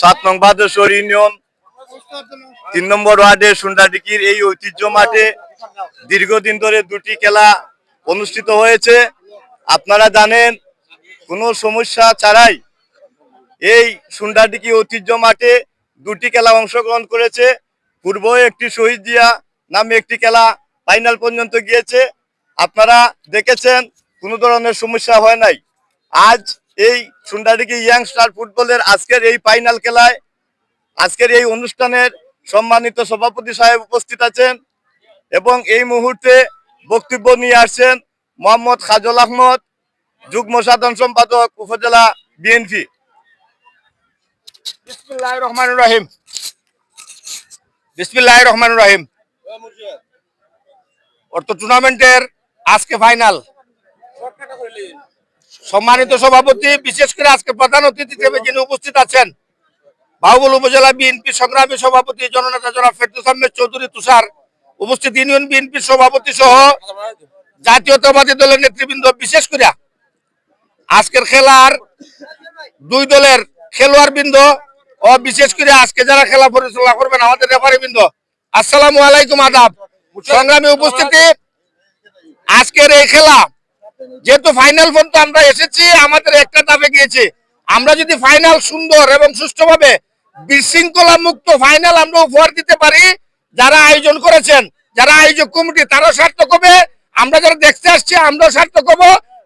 সাত নং বাদেশ্বর ইউনিয়ন, তিন নম্বর ওয়ার্ডে সুন্ডাডিকির এই ঐতিহ্য মাঠে দীর্ঘদিন ধরে দুটি খেলা অনুষ্ঠিত হয়েছে। আপনারা জানেন, কোনো সমস্যা ছাড়াই এই সুন্ডাডিকি ঐতিহ্য মাঠে দুটি খেলা অংশগ্রহণ করেছে। পূর্ব একটি শহীদ জিয়া নামে একটি খেলা ফাইনাল পর্যন্ত গিয়েছে। আপনারা দেখেছেন, কোনো ধরনের সমস্যা হয় নাই। আজ এই সুন্ডাডিকি ইয়াংস্টার ফুটবলের আজকের এই ফাইনাল খেলায়, আজকের এই অনুষ্ঠানের সম্মানিত সভাপতি সাহেব উপস্থিত আছেন এবং এই মুহূর্তে বক্তব্য নিয়ে আসছেন মোহাম্মদ খাজল আহমদ, যুগ্ম সাধারণ সম্পাদক, উপজেলা বিএনপি বিসমিল্লাহ রহমান রাহিম। বিসমিল্লাহ রহমান রাহিম। অর্থ টুর্নামেন্টের আজকে ফাইনাল সম্মানিত সভাপতি, বিশেষ করে আজকে প্রধান অতিথি হিসেবে যিনি উপস্থিত আছেন, বাহুবল উপজেলা বিএনপি সংগ্রামী সভাপতি জননেতা জনাব ফেরদৌস আহমেদ চৌধুরী তুষার, উপস্থিত ইউনিয়ন বিএনপির সভাপতি সহ জাতীয়তাবাদী দলের নেতৃবৃন্দ। বিশেষ করে আজকের খেলার দুই দলের খেলোয়াড় বৃন্দ ও বিশেষ করে আজকে যারা খেলা পরিচালনা করবেন, আমাদের রেফারি বৃন্দ আসসালামু আলাইকুম, আদাব। সংগ্রামী উপস্থিতি, আজকের এই খেলা যেহেতু ফাইনাল পর্যন্ত আমরা এসেছি, আমাদের একটা ধাপে গিয়েছে। আমরা যদি ফাইনাল সুন্দর এবং সুষ্ঠুভাবে বিশৃঙ্খলা মুক্ত ফাইনাল আমরা উপহার দিতে পারি, যারা আয়োজন করেছেন, যারা আয়োজক কমিটি, তারাও সার্থক হবে। আমরা যারা দেখতে আসছি, আমরাও সার্থক হব।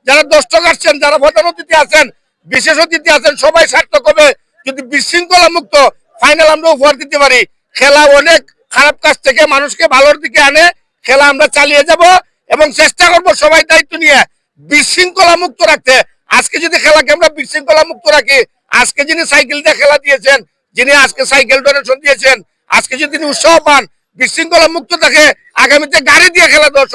যারা দর্শক আসছেন, যারা প্রধান অতিথি আছেন, বিশেষ অতিথি আছেন, সবাই সার্থক হবে। যদি বিশৃঙ্খলা মুক্ত ফাইনাল আমরা উপহার দিতে পারি, খেলা অনেক খারাপ কাজ থেকে মানুষকে ভালোর দিকে আনে, খেলা আমরা চালিয়ে যাব এবং চেষ্টা করব সবাই দায়িত্ব নিয়ে বিশৃঙ্খলা মুক্ত রাখতে। আজকে যদি খেলাকে আমরা বিশৃঙ্খলা মুক্ত রাখি, আজকে যিনি সাইকেল দিয়ে খেলা দিয়েছেন, যিনি আজকে সাইকেল ডোনেশন দিয়েছেন, আজকে যদি তিনি উৎসাহ পান বিশৃঙ্খলা মুক্ত থাকে, আগামীতে গাড়ি দিয়ে খেলা দেওয়ার